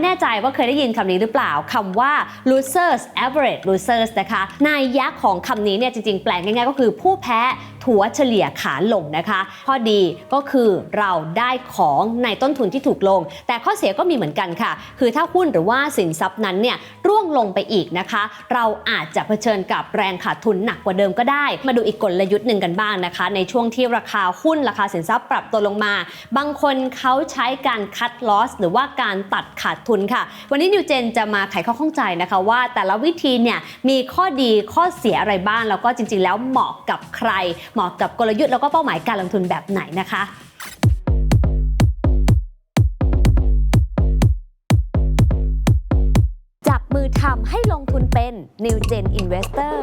ไม่แน่ใจว่าเคยได้ยินคำนี้หรือเปล่าคำว่า losers average losers นะคะ นายยักษ์ของคำนี้เนี่ยจริงๆ แปลงง่ายๆ ก็คือผู้แพ้ถัวเฉลี่ยขาลงนะคะ ข้อดีก็คือเราได้ของในต้นทุนที่ถูกลง แต่ข้อเสียก็มีเหมือนกันค่ะ คือถ้าหุ้นหรือว่าสินทรัพย์นั้นเนี่ยร่วงลงไปอีกนะคะ เราอาจจะเผชิญกับแรงขาดทุนหนักกว่าเดิมก็ได้ มาดูอีกกลยุทธ์หนึ่งกันบ้างนะคะ ในช่วงที่ราคาหุ้นราคาสินทรัพย์ปรับตัวลงมา บางคนเขาใช้การคัดลอสหรือว่าการตัดขาดทุนค่ะ วันนี้นิวเจนจะมาไขข้อข้องใจนะคะว่าแต่ละวิธีเนี่ยมีข้อดีข้อเสียอะไรบ้างแล้วก็จริง ๆ แล้วเหมาะกับใครเหมาะกับกลยุทธ์แล้วก็เป้าหมายการลงทุนแบบไหนนะคะจับมือทำให้ลงทุนเป็น New Gen Investor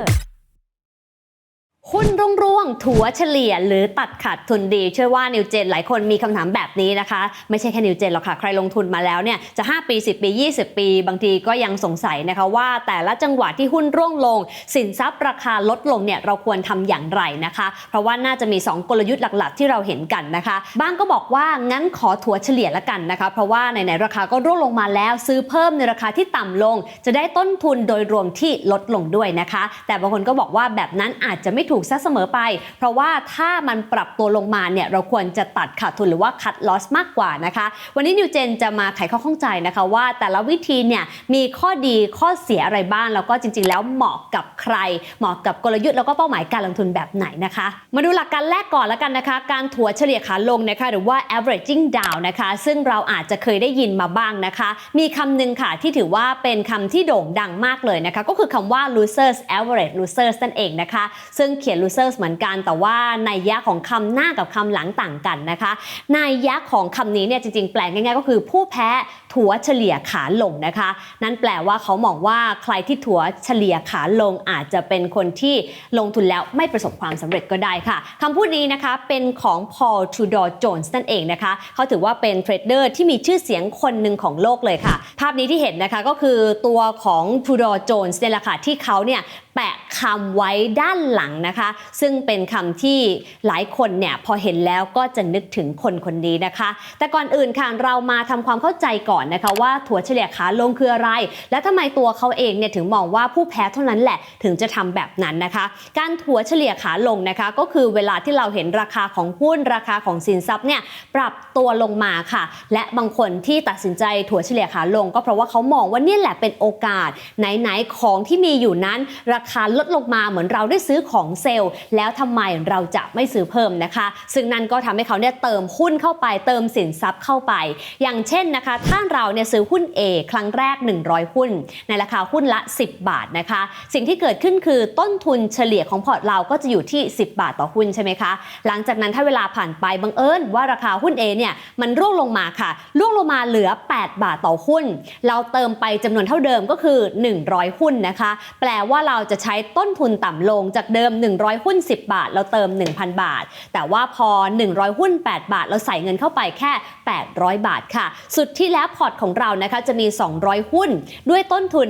หุ้นร่วงร่วงถัวเฉลี่ยหรือตัดขาดทุนดี เชื่อว่านิวเจนหลายคนมีคำถามแบบนี้นะคะ ไม่ใช่แค่นิวเจนหรอกค่ะ ใครลงทุนมาแล้วเนี่ยจะ 5 ปี 10 ปี 20 ปี บางทีก็ยังสงสัยนะคะว่าแต่ละจังหวะที่หุ้นร่วงลง สินทรัพย์ราคาลดลงเนี่ยเราควรทำอย่างไรนะคะ เพราะว่าน่าจะมี 2 กลยุทธ์หลักๆ ที่เราเห็นกันนะคะ บ้างก็บอกว่างั้นขอถัวเฉลี่ยละกันนะคะ เพราะว่าไหนๆราคาก็ร่วงลงมาแล้ว ซื้อเพิ่มในราคาที่ต่ำลง จะได้ต้นทุนโดยรวมที่ลดลงด้วยนะคะ แต่บางคนก็บอกว่าแบบนั้นอาจจะไม่ถูกูกซะเสมอไป เพราะว่าถ้ามันปรับตัวลงมาเนี่ยเราควรจะตัดขาดทุนหรือว่าคัดลอสมากกว่านะคะ วันนี้นิวเจนจะมาไขข้อข้องใจนะคะว่าแต่ละวิธีเนี่ยมีข้อดีข้อเสียอะไรบ้าง แล้วก็จริง ๆ แล้วเหมาะกับใคร เหมาะกับกลยุทธ์แล้วก็เป้าหมายการลงทุนแบบไหนนะคะ มาดูหลักการแรกก่อนแล้วกันนะคะ การถัวเฉลี่ยขาลงนะคะหรือว่า averaging down นะคะ ซึ่งเราอาจจะเคยได้ยินมาบ้างนะคะ มีคำหนึ่งค่ะที่ถือว่าเป็นคำที่โด่งดังมากเลยนะคะ ก็คือคำว่า losers average losers นั่นเองนะคะ ซึ่งขียน losers เหมือนกัน แต่ว่าในยยะของคำหน้ากับคำหลังต่างกันนะคะในยยะของคำนี้เนี่ยจริงๆ แปลง่ายๆ ก็คือผู้แพ้ถัวเฉลี่ยขาลงนะคะ นั่นแปลว่าเขามองว่าใครที่ถัวเฉลี่ยขาลงอาจจะเป็นคนที่ลงทุนแล้วไม่ประสบความสำเร็จก็ได้ค่ะคำพูดนี้นะคะเป็นของ Paul Tudor Jones นั่นเองนะคะเขาถือว่าเป็นเทรดเดอร์ที่มีชื่อเสียงคนหนึ่งของโลกเลยค่ะ ภาพนี้ที่เห็นนะคะก็คือตัวของ Tudor Jones เนี่ยแหละค่ะที่เขาเนี่ย แปะคำไว้ด้านหลังนะคะ ซึ่งเป็นคำที่หลายคนเนี่ยพอเห็นแล้วก็จะนึกถึงคนคนนี้นะคะ แต่ก่อนอื่นค่ะเรามาทำความเข้าใจก่อนนะคะว่าถั่วเฉลี่ยขาลงคืออะไร และทำไมตัวเขาเองเนี่ยถึงมองว่าผู้แพ้เท่านั้นแหละถึงจะทำแบบนั้นนะคะ การถั่วเฉลี่ยขาลงนะคะ ก็คือเวลาที่เราเห็นราคาของหุ้นราคาของสินทรัพย์เนี่ยปรับตัวลงมาค่ะ และบางคนที่ตัดสินใจถั่วเฉลี่ยขาลง ก็เพราะว่าเขามองว่านี่แหละเป็นโอกาสไหนๆของที่มีอยู่นั้นราคาลดลงมาเหมือนเราได้ซื้อของเซลล์ แล้วทำไมเราจะไม่ซื้อเพิ่มนะคะ ซึ่งนั่นก็ทำให้เขาเนี่ยเติมหุ้นเข้าไปเติมสินทรัพย์เข้าไป อย่างเช่นนะคะ ถ้าเราเนี่ยซื้อหุ้น A ครั้งแรก 100 หุ้น ในราคาหุ้นละ 10 บาทนะคะ สิ่งที่เกิดขึ้นคือต้นทุนเฉลี่ยของพอร์ตเราก็จะอยู่ที่ 10 บาทต่อหุ้นใช่ไหมคะ หลังจากนั้นถ้าเวลาผ่านไปบังเอิญว่าราคาหุ้น A เนี่ยมันร่วงลงมาค่ะร่วงลงมาเหลือ 8 บาทต่อหุ้น เราเติมไปจำนวนเท่าเดิมก็คือ 100 หุ้นนะคะ แปลว่าเราจะใช้ต้นทุนต่ำลงจากเดิม 100 หุ้น 10 บาท เราเติม 1,000 บาท แต่ว่าพอ 100 หุ้น 8 บาท เราใส่เงินเข้าไปแค่ 800 บาทค่ะ สุดที่แล้วพอร์ตของเรานะคะจะมี 200 หุ้น ด้วยต้นทุน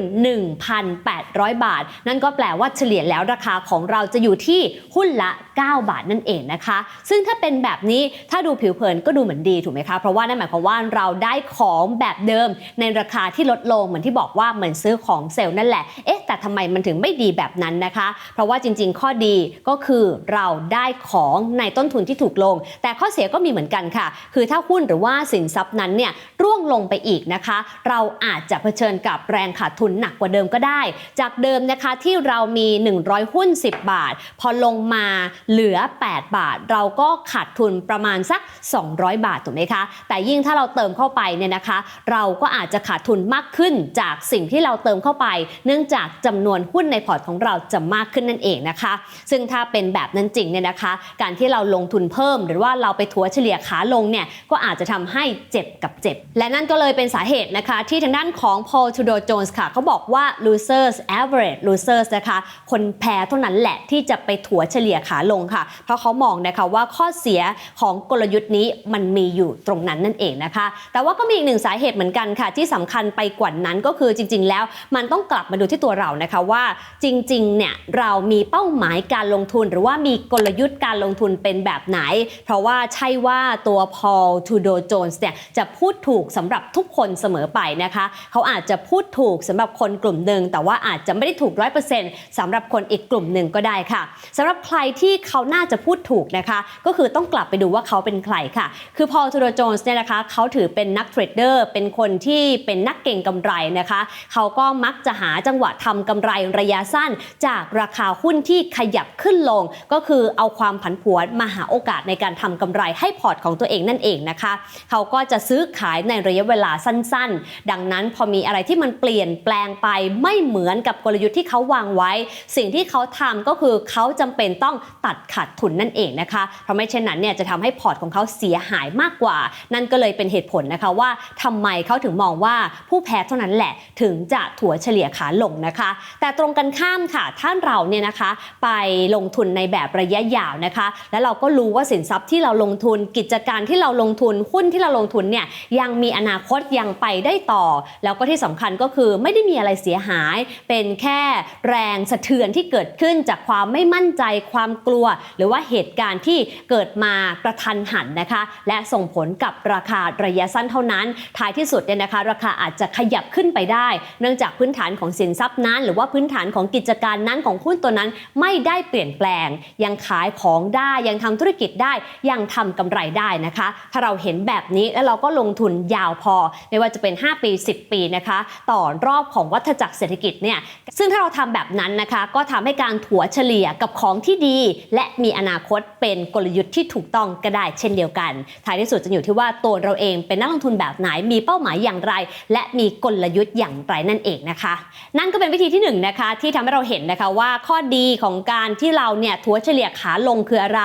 1,800 บาท นั่นก็แปลว่าเฉลี่ยแล้วราคาของเราจะอยู่ที่หุ้นละ 9 บาทนั่นเองนะคะ ซึ่งถ้าเป็นแบบนี้ถ้าดูผิวเผินก็ดูเหมือนดีถูกไหมคะ เพราะว่านั่นหมายความว่าเราได้ของแบบเดิม ในราคาที่ลดลงเหมือนที่บอกว่าเหมือนซื้อของเซลล์นั่นแหละ เอ๊ะแต่ทำไมมันถึงไม่ดีแบบนั้นนะคะ เพราะว่าจริง ๆ ข้อดีก็คือเราได้ของในต้นทุนที่ถูกลง แต่ข้อเสียก็มีเหมือนกันค่ะ คือถ้าหุ้นหรือว่าสินทรัพย์นั้นเนี่ยร่วงลงไปอีกนะคะ เราอาจจะเผชิญกับแรงขาดทุนหนักกว่าเดิมก็ได้ จากเดิมนะคะที่เรามี 100 หุ้น 10 บาท พอลงมาเหลือ 8 บาท เราก็ขาดทุนประมาณสัก 200 บาทถูกไหมคะ แต่ยิ่งถ้าเราเติมเข้าไปเนี่ยนะคะ เราก็อาจจะขาดทุนมากขึ้นจากสิ่งที่เราเติมเข้าไป เนื่องจากจำนวนหุ้นในพอร์ตของเราจะมากขึ้นนั่นเองนะคะ ซึ่งถ้าเป็นแบบนั้นจริงเนี่ยนะคะ การที่เราลงทุนเพิ่ม หรือว่าเราไปถัวเฉลี่ยขาลงเนี่ยก็อาจจะทำให้เจ็บกับเจ็บ และนั่นก็เลยเป็นสาเหตุนะคะ ที่ทางด้านของ Paul Tudor Jones ค่ะเขาบอกว่า losers average losers นะคะ คนแพ้เท่านั้นแหละที่จะไปถัวเฉลี่ยขาลงค่ะ เพราะเขามองนะคะว่าข้อเสียของกลยุทธ์นี้มันมีอยู่ตรงนั้นนั่นเองนะคะ แต่ว่าก็มีอีกหนึ่งสาเหตุเหมือนกันค่ะ ที่สำคัญไปกว่านั้นก็คือจริง ๆ แล้วมันต้องกลับมาดูที่ตัวเรานะคะว่าจจริงๆเนี่ยเรามีเป้าหมายการลงทุน หรือว่ามีกลยุทธ์การลงทุนเป็นแบบไหน เพราะว่าใช่ว่าตัว Paul Tudor Jones เนี่ยจะพูดถูกสำหรับทุกคนเสมอไปนะคะ เขาอาจจะพูดถูกสำหรับคนกลุ่มหนึ่งแต่ว่าอาจจะไม่ได้ถูกร้อยเปอร์เซ็นต์สำหรับคนอีกกลุ่มหนึ่งก็ได้ค่ะสำหรับใครที่เขาน่าจะพูดถูกนะคะ ก็คือต้องกลับไปดูว่าเขาเป็นใครค่ะ คือพอลทูโดโจนส์เนี่ยนะคะเขาถือเป็นนักเทรดเดอร์เป็นคนที่เป็นนักเก่งกำไรนะคะ เขาก็มักจะหาจังหวะทำกำไรระยะสั้นจากราคาหุ้นที่ขยับขึ้นลง ก็คือเอาความผันผวนมาหาโอกาสในการทำกำไรให้พอร์ตของตัวเองนั่นเองนะคะ เขาก็จะซื้อขายในระยะเวลาสั้นๆ ดังนั้นพอมีอะไรที่มันเปลี่ยนแปลงไปไม่เหมือนกับกลยุทธ์ที่เขาวางไว้ สิ่งที่เขาทำก็คือเขาจำเป็นต้องตัดขาดทุนนั่นเองนะคะเพราะไม่เช่นนั้นเนี่ยจะทำให้พอร์ตของเขาเสียหายมากกว่า นั่นก็เลยเป็นเหตุผลนะคะว่าทำไมเขาถึงมองว่าผู้แพ้เท่านั้นแหละถึงจะถัวเฉลี่ยขาลงนะคะ แต่ตรงกันข้ามค่ะถ้าเราเนี่ยนะคะไปลงทุนในแบบระยะยาวนะคะ แล้วเราก็รู้ว่าสินทรัพย์ที่เราลงทุนกิจการที่เราลงทุนหุ้นที่เราลงทุนเนี่ยยังมีอนาคตยังไปได้ต่อ แล้วก็ที่สำคัญก็คือไม่ได้มีอะไรเสียหาย เป็นแค่แรงสะเทือนที่เกิดขึ้นจากความไม่มั่นใจความกลัว หรือว่าเหตุการณ์ที่เกิดมากระทันหันนะคะ และส่งผลกับราคาระยะสั้นเท่านั้น ท้ายที่สุดเนี่ยนะคะ ราคาอาจจะขยับขึ้นไปได้ เนื่องจากพื้นฐานของสินทรัพย์นั้น หรือว่าพื้นฐานของกิิจการนั้นของหุ้นตัวนั้นไม่ได้เปลี่ยนแปลง ยังขายของได้ยังทำธุรกิจได้ยังทำกำไรได้นะคะ ถ้าเราเห็นแบบนี้แล้วเราก็ลงทุนยาวพอ ไม่ว่าจะเป็น 5 ปี 10 ปีนะคะ ต่อรอบของวัฏจักรเศรษฐกิจเนี่ยซึ่งถ้าเราทำแบบนั้นนะคะ ก็ทำให้การถัวเฉลี่ยกับของที่ดี และมีอนาคตเป็นกลยุทธ์ที่ถูกต้องก็ได้เช่นเดียวกันท้ายที่สุดจะอยู่ที่ว่าตัวเราเองเป็นนักลงทุนแบบไหนมีเป้าหมายอย่างไร และมีกลยุทธ์อย่างไรนั่นเองนะคะ นั่นก็เป็นวิธีที่หนึ่งนะคะที่ทำให้เราเห็นนะคะว่าข้อดีของการที่เราเนี่ยถัวเฉลี่ยขาลงคืออะไร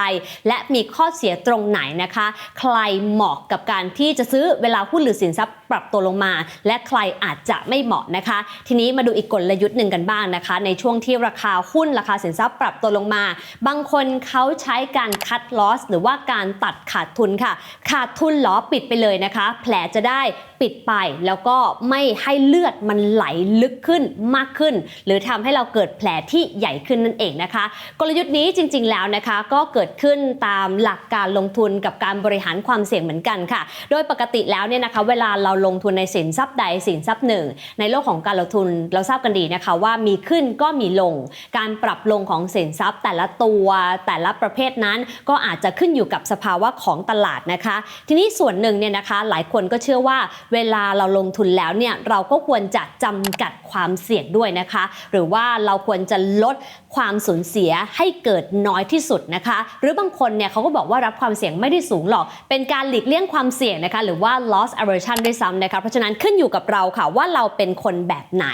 และมีข้อเสียตรงไหนนะคะ ใครเหมาะกับการที่จะซื้อเวลาหุ้นหรือสินทรัพย์ ปรับตัวลงมา และใครอาจจะไม่เหมาะนะคะ ทีนี้มาดูอีกกลยุทธ์หนึ่งกันบ้างนะคะ ในช่วงที่ราคาหุ้นราคาสินทรัพย์ปรับตัวลงมา บางคนเขาใช้การคัดลอสหรือว่าการตัดขาดทุนค่ะ ขาดทุนเหรอปิดไปเลยนะคะ แผลจะได้ปิดไปแล้วก็ไม่ให้เลือดมันไหลลึกขึ้นมากขึ้น หรือทำให้เราเกิดแผลที่ใหญ่ขึ้นนั่นเองนะคะ กลยุทธ์นี้จริง ๆ แล้วนะคะก็เกิดขึ้นตามหลักการลงทุนกับการบริหารความเสี่ยงเหมือนกันค่ะ โดยปกติแล้วเนี่ยนะคะ เวลาเราลงทุนในสินทรัพย์ใดสินทรัพย์หนึ่ง ในโลกของการลงทุนเราทราบกันดีนะคะว่ามีขึ้นก็มีลง การปรับลงของสินทรัพย์ แต่ละตัวแต่ละประเภทนั้น ก็อาจจะขึ้นอยู่กับสภาวะของตลาดนะคะ ทีนี้ส่วนหนึ่งเนี่ยนะคะหลายคนก็เชื่อว่าเวลาเราลงทุนแล้วเนี่ยเราก็ควรจะจำกัดความเสี่ยงด้วยนะคะ หรือว่าเราควรจะลดความสูญเสียให้เกิดน้อยที่สุดนะคะ หรือบางคนเนี่ยเขาก็บอกว่ารับความเสี่ยงไม่ได้สูงหรอก เป็นการหลีกเลี่ยงความเสี่ยงนะคะ หรือว่า loss aversion ด้วยซ้ำนะคะเพราะฉะนั้นขึ้นอยู่กับเราค่ะว่าเราเป็นคนแบบไหน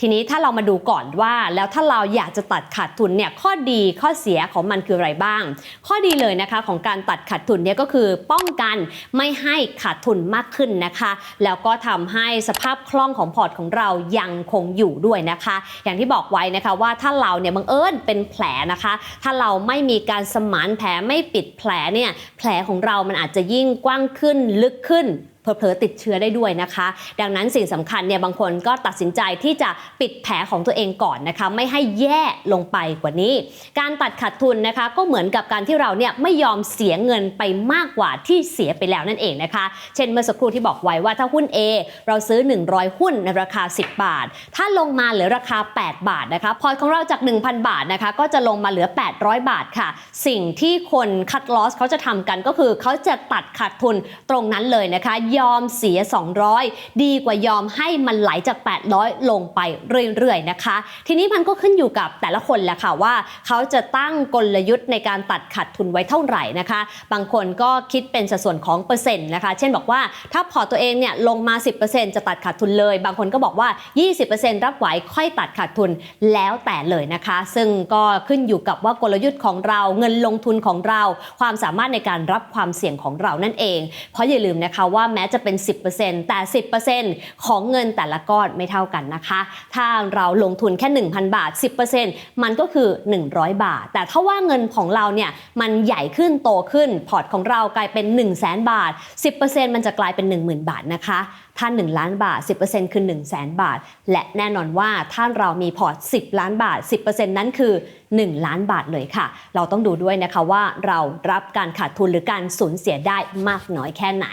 ทีนี้ถ้าเรามาดูก่อนว่า แล้วถ้าเราอยากจะตัดขาดทุนเนี่ยข้อดีข้อเสียของมันคืออะไรบ้าง ข้อดีเลยนะคะของการตัดขาดทุนเนี่ยก็คือป้องกันไม่ให้ขาดทุนมากขึ้นนะคะ แล้วก็ทำให้สภาพคล่องของพอร์ตของเรายังคงอยู่ด้วยนะคะ อย่างที่บอกไว้นะคะว่าถ้าเราเนี่ยบังเอิญเป็นแผลนะคะ ถ้าเราไม่มีการสมานแผลไม่ปิดแผลเนี่ยแผลของเรามันอาจจะยิ่งกว้างขึ้นลึกขึ้น เผลอๆติดเชื้อได้ด้วยนะคะ ดังนั้นสิ่งสำคัญเนี่ยบางคนก็ตัดสินใจที่จะปิดแผลของตัวเองก่อนนะคะไม่ให้แย่ลงไปกว่านี้ การตัดขาดทุนนะคะก็เหมือนกับการที่เราเนี่ยไม่ยอมเสียเงินไปมากกว่าที่เสียไปแล้วนั่นเองนะคะ เช่นเมื่อสักครู่ที่บอกไว้ว่าถ้าหุ้น A เราซื้อ 100 หุ้นในราคา 10 บาท ถ้าลงมาเหลือราคา 8 บาทนะคะพอร์ตของเราจาก 1,000 บาทนะคะก็จะลงมาเหลือ 800 บาทค่ะ สิ่งที่คนคัดลอสเขาจะทำกันก็คือเขาจะตัดขาดทุนตรงนั้นเลยนะคะยอมเสีย 200 ดีกว่ายอมให้มันไหลจาก 800 ลงไปเรื่อยๆนะคะ ทีนี้มันก็ขึ้นอยู่กับแต่ละคนแหละค่ะว่า เขาจะตั้งกลยุทธ์ในการตัดขาดทุนไว้เท่าไหร่นะคะ บางคนก็คิดเป็นสัดส่วนของเปอร์เซ็นต์นะคะ เช่นบอกว่าถ้าพอตตัวเองเนี่ยลงมา 10%จะตัดขาดทุนเลย บางคนก็บอกว่า 20%รับไหวค่อยตัดขาดทุนแล้วแต่เลยนะคะ ซึ่งก็ขึ้นอยู่กับว่ากลยุทธ์ของเราเงินลงทุนของเรา ความสามารถในการรับความเสี่ยงของเรานั่นเอง เพราะอย่าลืมนะคะว่าแม้จะเป็น 10%แต่ 10%ของเงินแต่ละก้อนไม่เท่ากันนะคะ ถ้าเราลงทุนแค่ 1,000 บาท 10%มันก็คือ 100 บาท แต่ถ้าว่าเงินของเราเนี่ยมันใหญ่ขึ้นโตขึ้นพอร์ตของเรากลายเป็น 1 0 0 0 0แบาท 10%มันจะกลายเป็น 10,000 บาทนะคะ ถ้า 1 ล้านบาท 10%คือ 1 0 0 0 0แสนบาท และแน่นอนว่าถ้าเรามีพอร์ต 10 ล้านบาท 10%นั้นคือ 1 ล้านบาทเลยค่ะ เราต้องดูด้วยนะคะว่าเรารับการขาดทุนหรือการสูญเสียได้มากน้อยแค่ไหน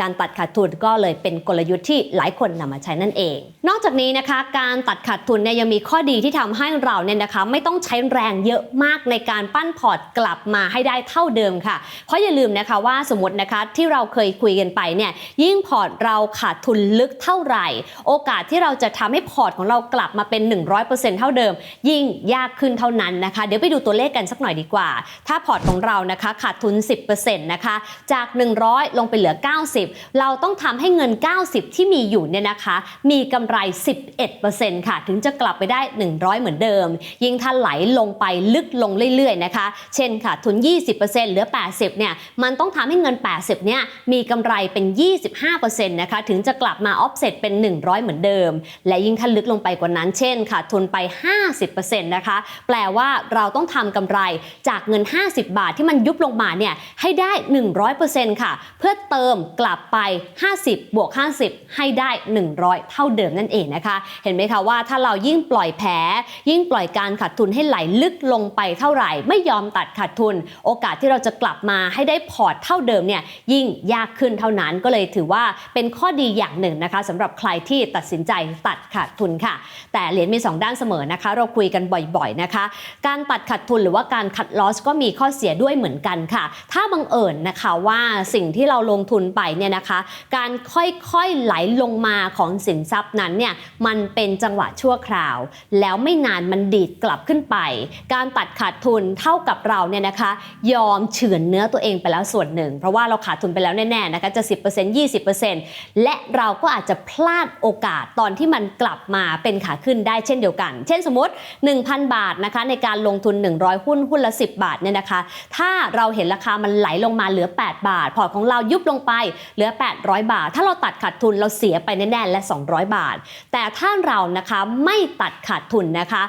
การตัดขาดทุนก็เลยเป็นกลยุทธ์ที่หลายคนนำมาใช้นั่นเอง นอกจากนี้นะคะ การตัดขาดทุนเนี่ยยังมีข้อดีที่ทำให้เราเนี่ยนะคะ ไม่ต้องใช้แรงเยอะมากในการปั้นพอร์ตกลับมาให้ได้เท่าเดิมค่ะ เพราะอย่าลืมนะคะว่าสมมตินะคะที่เราเคยคุยกันไปเนี่ยยิ่งพอร์ตเราขาดทุนลึกเท่าไหร่ โอกาสที่เราจะทำให้พอร์ตของเรากลับมาเป็น 100%เท่าเดิม ยิ่งยากขึ้นเท่านั้นนะคะ เดี๋ยวไปดูตัวเลขกันสักหน่อยดีกว่า ถ้าพอร์ตของเรานะคะขาดทุน 10%นะคะจาก 100 ลงไปเหลือ 90 เราต้องทำให้เงิน 90 ที่มีอยู่เนี่ยนะคะ มีกำไร 11%ค่ะ ถึงจะกลับไปได้ 100 เหมือนเดิม ยิ่งถ้าไหลลงไปลึกลงเรื่อยๆนะคะ เช่นค่ะทุน 20%เหลือ 80 เนี่ย มันต้องทำให้เงิน 80 เนี่ย มีกำไรเป็น 25%นะคะ ถึงจะกลับมาออฟเซตเป็น 100 เหมือนเดิม และยิ่งถ้าลึกลงไปกว่านั้นเช่นค่ะทุนไป 50%นะคะ แปลว่าเราต้องทำกำไรจากเงิน 50 บาทที่มันยุบลงมาเนี่ยให้ได้ 100%ค่ะ เพื่อเติมกลับไป 50 บวก 50 ให้ได้ 100 เท่าเดิมนั่นเองนะคะ เห็นไหมคะว่าถ้าเรายิ่งปล่อยแผลยิ่งปล่อยการขาดทุนให้ไหลลึกลงไปเท่าไหร่ ไม่ยอมตัดขาดทุน โอกาสที่เราจะกลับมาให้ได้พอร์ตเท่าเดิมเนี่ยยิ่งยากขึ้นเท่านั้นก็เลยถือว่าเป็นข้อดีอย่างหนึ่งนะคะสำหรับใครที่ตัดสินใจตัดขาดทุนค่ะ แต่เหรียญมี 2 ด้านเสมอนะคะ เราคุยกันบ่อยๆนะคะ การตัดขาดทุนหรือว่าการคัดลอสก็มีข้อเสียด้วยเหมือนกันค่ะ ถ้าบังเอิญนะคะว่าสิ่งที่เราลงทุนไปเนี่ยนะคะ การค่อยๆไหลลงมาของสินทรัพย์นั้นเนี่ยมันเป็นจังหวะชั่วคราว แล้วไม่นานมันดีดกลับขึ้นไป การตัดขาดทุนเท่ากับเราเนี่ยนะคะ ยอมเฉือนเนื้อตัวเองไปแล้วส่วนหนึ่ง เพราะว่าเราขาดทุนไปแล้วแน่ๆนะคะจะ 10% 20%และเราก็อาจจะพลาดโอกาสตอนที่มันกลับมาเป็นขาขึ้นได้เช่นเดียวกัน เช่นสมมติ 1,000 บาทนะคะในการลงทุน 100 หุ้นหุ้นละ 10 บาทเนี่ยนะคะ ถ้าเราเห็นราคามันไหลลงมาเหลือ 8 บาท พอร์ตของเรายุบลงไปเหลือ 800 บาท ถ้าเราตัดขาดทุนเราเสียไปแน่ๆและ 200 บาท แต่ถ้าเรานะคะไม่ตัดขาดทุนนะคะ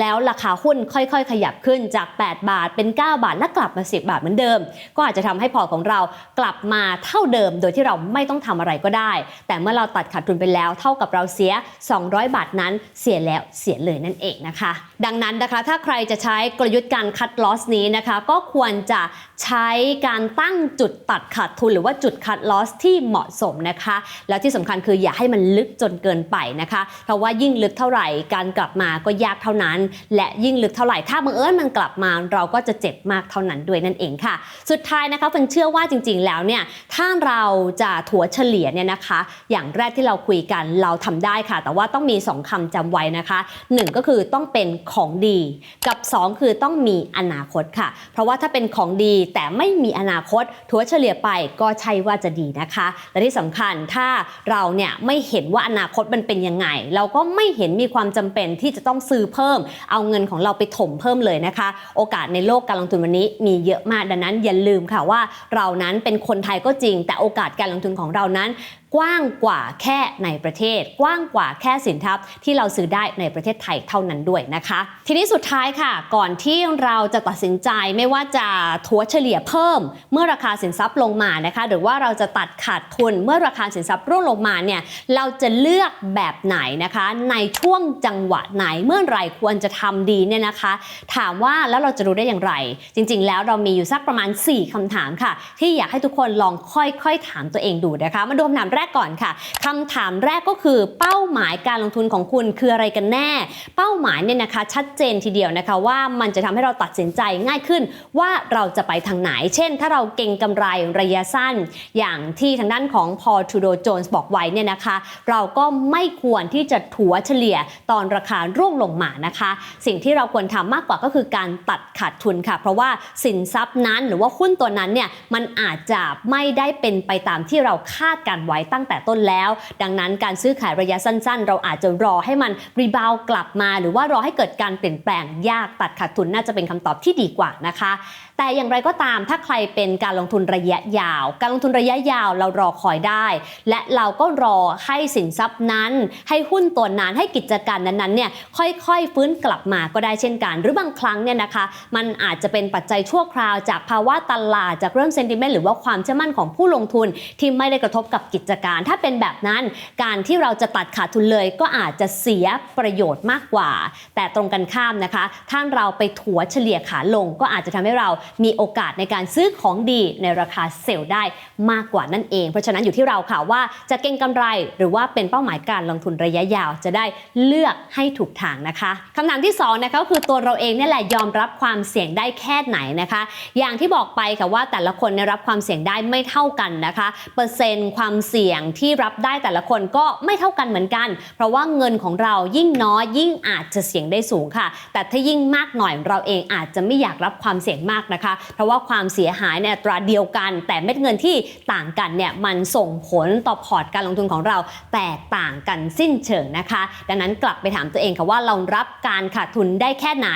แล้วราคาหุ้นค่อยๆ ขยับขึ้นจาก 8 บาทเป็น 9 บาท และกลับมา 10 บาทเหมือนเดิม ก็อาจจะทำให้พอร์ตของเรากลับมาเท่าเดิม โดยที่เราไม่ต้องทำอะไรก็ได้ แต่เมื่อเราตัดขาดทุนไปแล้วเท่ากับเราเสีย 200 บาทนั้นเสียแล้วเสียเลยนั่นเองนะคะ ดังนั้นนะคะถ้าใครจะใช้กลยุทธ์การคัดลอสนี้นะคะ ก็ควรจะ ใช้การตั้งจุดตัดขาดทุนหรือว่าจุดคัดลอสที่เหมาะสมนะคะ แล้วที่สำคัญคืออย่าให้มันลึกจนเกินไปนะคะ เพราะว่ายิ่งลึกเท่าไหร่การกลับมาก็ยากเท่านั้น และยิ่งลึกเท่าไหร่ ถ้าบังเอิญมันกลับมาเราก็จะเจ็บมากเท่านั้นด้วยนั่นเองค่ะ สุดท้ายนะคะฟันเชื่อว่าจริง ๆ แล้วเนี่ยถ้าเราจะถัวเฉลี่ยเนี่ยนะคะ อย่างแรกที่เราคุยกันเราทำได้ค่ะ แต่ว่าต้องมี 2คำจำไว้นะคะหนึ่งก็คือต้องเป็นของดี กับ 2 คือต้องมีอนาคตค่ะ เพราะว่าถ้าเป็นของดีแต่ไม่มีอนาคตถัวเฉลี่ยไปก็ใช่ว่าจะดีนะคะ และที่สำคัญถ้าเราเนี่ยไม่เห็นว่าอนาคตมันเป็นยังไง เราก็ไม่เห็นมีความจำเป็นที่จะต้องซื้อเพิ่ม เอาเงินของเราไปถมเพิ่มเลยนะคะ โอกาสในโลกการลงทุนวันนี้มีเยอะมากดังนั้นอย่าลืมค่ะว่าเรานั้นเป็นคนไทยก็จริง แต่โอกาสการลงทุนของเรานั้นกว้างกว่าแค่ในประเทศ กว้างกว่าแค่สินทรัพย์ ที่เราซื้อได้ในประเทศไทยเท่านั้นด้วยนะคะ ทีนี้สุดท้ายค่ะ ก่อนที่เราจะตัดสินใจไม่ว่าจะถัวเฉลี่ยเพิ่ม เมื่อราคาสินทรัพย์ลงมานะคะ หรือว่าเราจะตัดขาดทุนเมื่อราคาสินทรัพย์ร่วงลงมาเนี่ยเราจะเลือกแบบไหนนะคะ ในช่วงจังหวะไหนเมื่อไรควรจะทำดีเนี่ยนะคะ ถามว่าแล้วเราจะรู้ได้อย่างไร จริง ๆ แล้วเรามีอยู่สักประมาณ 4คำถามค่ะ ที่อยากให้ทุกคนลองค่อยๆ ถามตัวเองดูนะคะมาดูคำถามแรกก่อนค่ะคำถามแรกก็คือเป้าหมายการลงทุนของคุณคืออะไรกันแน่ เป้าหมายเนี่ยนะคะ ชัดเจนทีเดียวนะคะ ว่ามันจะทำให้เราตัดสินใจง่ายขึ้น ว่าเราจะไปทางไหน เช่น ถ้าเราเก่งกำไรระยะสั้น อย่างที่ทางด้านของพอลทูโดโจนส์บอกไว้เนี่ยนะคะ เราก็ไม่ควรที่จะถัวเฉลี่ยตอนราคาร่วงลงมานะคะ สิ่งที่เราควรทำมากกว่าก็คือการตัดขาดทุนค่ะ เพราะว่าสินทรัพย์นั้นหรือว่าหุ้นตัวนั้นเนี่ยมันอาจจะไม่ได้เป็นไปตามที่เราคาดการไว้ตั้งแต่ต้นแล้ว ดังนั้นการซื้อขายระยะสั้น ๆ เราอาจจะรอให้มันรีบาวกลับมา หรือว่ารอให้เกิดการเปลี่ยนแปลงยากตัดขาดทุนน่าจะเป็นคำตอบที่ดีกว่านะคะ แต่อย่างไรก็ตามถ้าใครเป็นการลงทุนระยะยาว การลงทุนระยะยาวเรารอคอยได้ และเราก็รอให้สินทรัพย์นั้น ให้หุ้นตัวนั้นให้กิจการนั้นๆเนี่ยค่อยๆ ฟื้นกลับมาก็ได้เช่นกัน หรือบางครั้งเนี่ยนะคะ มันอาจจะเป็นปัจจัยชั่วคราวจากภาวะตลาดจากเรื่องเซนติเมนต์หรือว่าความเชื่อมั่นของผู้ลงทุนที่ไม่ได้กระทบกับกิจการ ถ้าเป็นแบบนั้นการที่เราจะตัดขาดทุนเลย ก็อาจจะเสียประโยชน์มากกว่า แต่ตรงกันข้ามนะคะ ถ้าเราไปถัวเฉลี่ยขาลงก็อาจจะทำให้เรามีโอกาสในการซื้อของดีในราคาเซลล์ได้มากกว่านั่นเอง เพราะฉะนั้นอยู่ที่เราค่ะว่าจะเก็งกำไรหรือว่าเป็นเป้าหมายการลงทุนระยะยาวจะได้เลือกให้ถูกทางนะคะคำถามที่สองนะคะก็คือตัวเราเองนี่แหละยอมรับความเสี่ยงได้แค่ไหนนะคะ อย่างที่บอกไปค่ะว่าแต่ละคนรับความเสี่ยงได้ไม่เท่ากันนะคะ เปอร์เซ็นต์ความเสี่ยงที่รับได้แต่ละคนก็ไม่เท่ากันเหมือนกัน เพราะว่าเงินของเรายิ่งน้อยยิ่งอาจจะเสี่ยงได้สูงค่ะ แต่ถ้ายิ่งมากหน่อยเราเองอาจจะไม่อยากรับความเสี่ยงมากนะคะเพราะว่าความเสียหายในอัตราเดียวกัน แต่เม็ดเงินที่ต่างกันเนี่ยมันส่งผลต่อพอร์ตการลงทุนของเราแตกต่างกันสิ้นเชิงนะคะ ดังนั้นกลับไปถามตัวเองค่ะว่าเรารับการขาดทุนได้แค่ไหน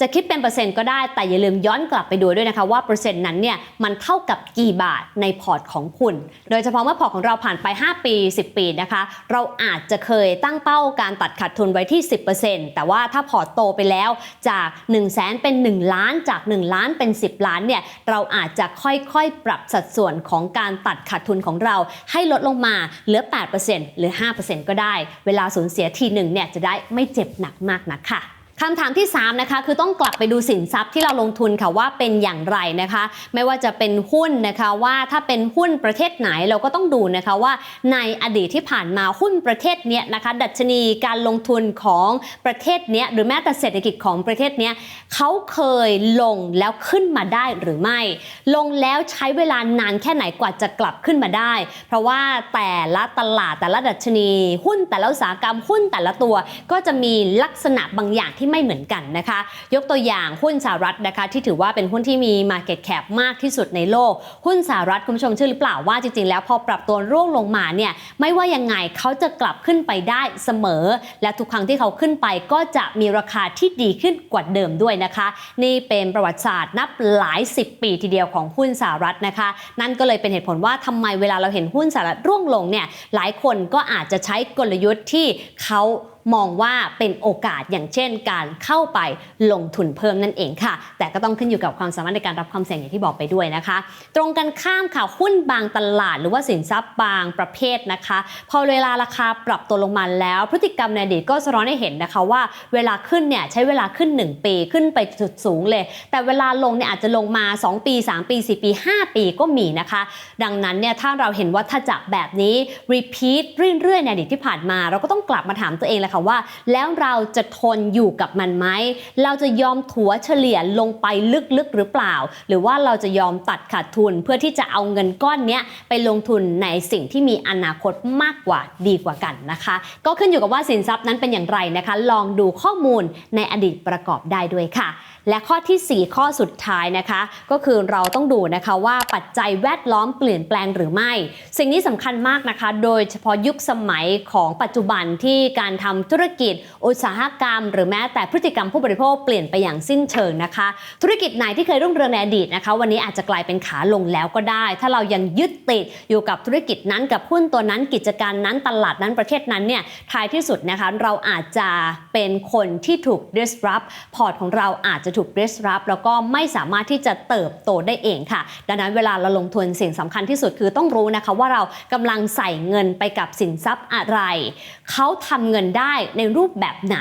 จะคิดเป็นเปอร์เซ็นต์ก็ได้แต่อย่าลืมย้อนกลับไปดูด้วยนะคะ ว่าเปอร์เซ็นต์นั้นเนี่ยมันเท่ากับกี่บาทในพอร์ตของคุณ โดยเฉพาะเมื่อพอร์ตของเราผ่านไป 5 ปี 10 ปีนะคะ เราอาจจะเคยตั้งเป้าการตัดขาดทุนไว้ที่ 10%แต่ว่าถ้าพอร์ตโตไปแล้วจาก 1 0 0 0 0แสนเป็น 1 ล้านจาก 1 ล้านเป็น 10 10 ล้านเนี่ยเราอาจจะค่อยๆ ปรับสัดส่วนของการตัดขาดทุนของเรา ให้ลดลงมาเหลือ 8%หรือ 5%ก็ได้ เวลาสูญเสียทีหนึ่งเนี่ยจะได้ไม่เจ็บหนักมากนักค่ะ คำถามที่ 3 นะคะ คือต้องกลับไปดูสินทรัพย์ที่เราลงทุนค่ะว่าเป็นอย่างไรนะคะ ไม่ว่าจะเป็นหุ้นนะคะว่าถ้าเป็นหุ้นประเทศไหนเราก็ต้องดูนะคะว่าในอดีตที่ผ่านมาหุ้นประเทศเนี้ยนะคะ ดัชนีการลงทุนของประเทศเนี้ยหรือแม้แต่เศรษฐกิจของประเทศเนี้ยเขาเคยลงแล้วขึ้นมาได้หรือไม่ ลงแล้วใช้เวลานานแค่ไหนกว่าจะกลับขึ้นมาได้ เพราะว่าแต่ละตลาดแต่ละดัชนี หุ้นแต่ละอุตสาหกรรมหุ้นแต่ละตัว ก็จะมีลักษณะบางอย่างที่ไม่เหมือนกันนะคะ ยกตัวอย่างหุ้นสหรัฐนะคะที่ถือว่าเป็นหุ้นที่มี Market Cap มากที่สุดในโลก หุ้นสหรัฐคุณผู้ชมเชื่อหรือเปล่าว่าจริงๆ แล้วพอปรับตัวร่วงลงมาเนี่ยไม่ว่ายังไงเขาจะกลับขึ้นไปได้เสมอ และทุกครั้งที่เขาขึ้นไปก็จะมีราคาที่ดีขึ้นกว่าเดิมด้วยนะคะ นี่เป็นประวัติศาสตร์นับหลาย 10 ปีทีเดียวของหุ้นสหรัฐนะคะ นั่นก็เลยเป็นเหตุผลว่าทำไมเวลาเราเห็นหุ้นสหรัฐร่วงลงเนี่ยหลายคนก็อาจจะใช้กลยุทธ์ที่เขามองว่าเป็นโอกาสอย่างเช่น การเข้าไปลงทุนเพิ่มนั่นเองค่ะ แต่ก็ต้องขึ้นอยู่กับความสามารถในการรับความเสี่ยงอย่างที่บอกไปด้วยนะคะ ตรงกันข้ามค่ะหุ้นบางตลาด หรือว่าสินทรัพย์บางประเภทนะคะ พอเวลาราคาปรับตัวลงมาแล้ว พฤติกรรมในอดีตก็สะท้อนให้เห็นนะคะว่า เวลาขึ้นเนี่ยใช้เวลาขึ้น 1 ปีขึ้นไปจุดสูงเลย แต่เวลาลงเนี่ยอาจจะลงมา 2 ปี 3 ปี 4 ปี 5 ปีก็มีนะคะ ดังนั้นเนี่ยถ้าเราเห็นว่าถ้าจากแบบนี้ repeat เรื่อยๆในอดีตที่ผ่านมา เราก็ต้องกลับมาถามตัวเองแหละค่ะว่า แล้วเราจะทนอยู่กับมันไหม เราจะยอมถัวเฉลี่ยลงไปลึกๆหรือเปล่า หรือว่าเราจะยอมตัดขาดทุนเพื่อที่จะเอาเงินก้อนนี้ไปลงทุนในสิ่งที่มีอนาคตมากกว่าดีกว่ากันนะคะ ก็ขึ้นอยู่กับว่าสินทรัพย์นั้นเป็นอย่างไรนะคะ ลองดูข้อมูลในอดีตประกอบได้ด้วยค่ะและข้อทีสี่ 4 ข้อสุดท้ายนะคะ ก็คือเราต้องดูนะคะว่าปัจจัยแวดล้อมเปลี่ยนแปลงหรือไม่ สิ่งนี้สำคัญมากนะคะ โดยเฉพาะยุคสมัยของปัจจุบันที่การทำธุรกิจ อุตสาหกรรม หรือแม้แต่พฤติกรรมผู้บริโภคเปลี่ยนไปอย่างสิ้นเชิงนะคะ ธุรกิจไหนที่เคยรุ่งเรืองในอดีตนะคะ วันนี้อาจจะกลายเป็นขาลงแล้วก็ได้ ถ้าเรายังยึดติดอยู่กับธุรกิจนั้นกับหุ้นตัวนั้นกิจการนั้นตลาดนั้นประเทศนั้นเนี่ยท้ายที่สุดนะคะเราอาจจะเป็นคนที่ถูก disrupt พอร์ตของเราอาจจะถูก disrupt แล้วก็ไม่สามารถที่จะเติบโตได้เองค่ะ ดังนั้นเวลาเราลงทุนสิ่งสำคัญที่สุดคือต้องรู้นะคะว่าเรากำลังใส่เงินไปกับสินทรัพย์อะไร เขาทำเงินได้ในรูปแบบไหน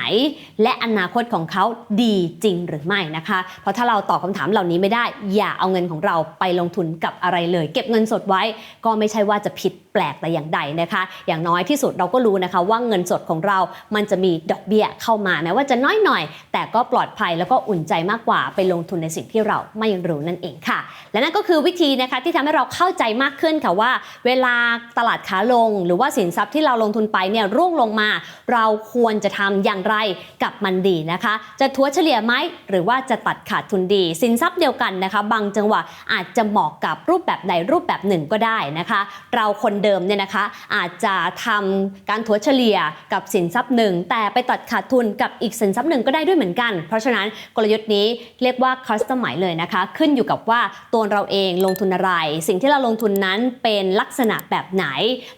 และอนาคตของเขาดีจริงหรือไม่นะคะ เพราะถ้าเราตอบคำถามเหล่านี้ไม่ได้ อย่าเอาเงินของเราไปลงทุนกับอะไรเลย เก็บเงินสดไว้ ก็ไม่ใช่ว่าจะผิดแปลกแต่อย่างใดนะคะ อย่างน้อยที่สุดเราก็รู้นะคะ ว่าเงินสดของเรา มันจะมีดอกเบี้ยเข้ามาแม้ว่าจะน้อยหน่อย แต่ก็ปลอดภัยแล้วก็อุ่นใจมากกว่าไปลงทุนในสิ่งที่เราไม่รู้นั่นเองค่ะ และนั่นก็คือวิธีนะคะที่ทำให้เราเข้าใจมากขึ้นค่ะว่า เวลาตลาดขาลง หรือว่าสินทรัพย์ที่เราลงทุนไปเนี่ยร่วงลงมา เราควรจะทำอย่างไรกับมันดีนะคะ จะถัวเฉลี่ยไหมหรือว่าจะตัดขาดทุนดี สินทรัพย์เดียวกันนะคะ บางจังหวะอาจจะเหมาะกับรูปแบบใดรูปแบบหนึ่งก็ได้นะคะ เราคนเดิมเนี่ยนะคะอาจจะทำการถัวเฉลี่ยกับสินทรัพย์หนึ่งแต่ไปตัดขาดทุนกับอีกสินทรัพย์หนึ่งก็ได้ด้วยเหมือนกัน เพราะฉะนั้นกลยุทธ์นี้เรียกว่า custom เลยนะคะ ขึ้นอยู่กับว่าตัวเราเองลงทุนอะไร สิ่งที่เราลงทุนนั้นเป็นลักษณะแบบไหน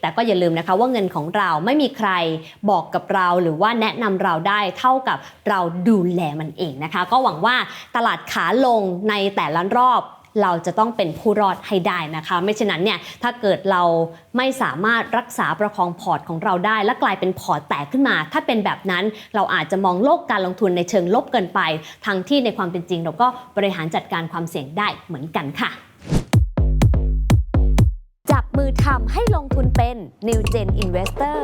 แต่ก็อย่าลืมนะคะว่าเงินของเราไม่มีใครบอกกับเราหรือว่าแนะนำเราได้เท่ากับเราดูแลมันเองนะคะ ก็หวังว่าตลาดขาลงในแต่ละรอบ เราจะต้องเป็นผู้รอดให้ได้นะคะ ไม่เช่นนั้นเนี่ยถ้าเกิดเราไม่สามารถรักษาประคองพอร์ตของเราได้ และกลายเป็นพอร์ตแตกขึ้นมา ถ้าเป็นแบบนั้นเราอาจจะมองโลกการลงทุนในเชิงลบเกินไป ทั้งที่ในความเป็นจริง เราก็บริหารจัดการความเสี่ยงได้เหมือนกันค่ะจับมือทำให้ลงทุนเป็น New Gen Investor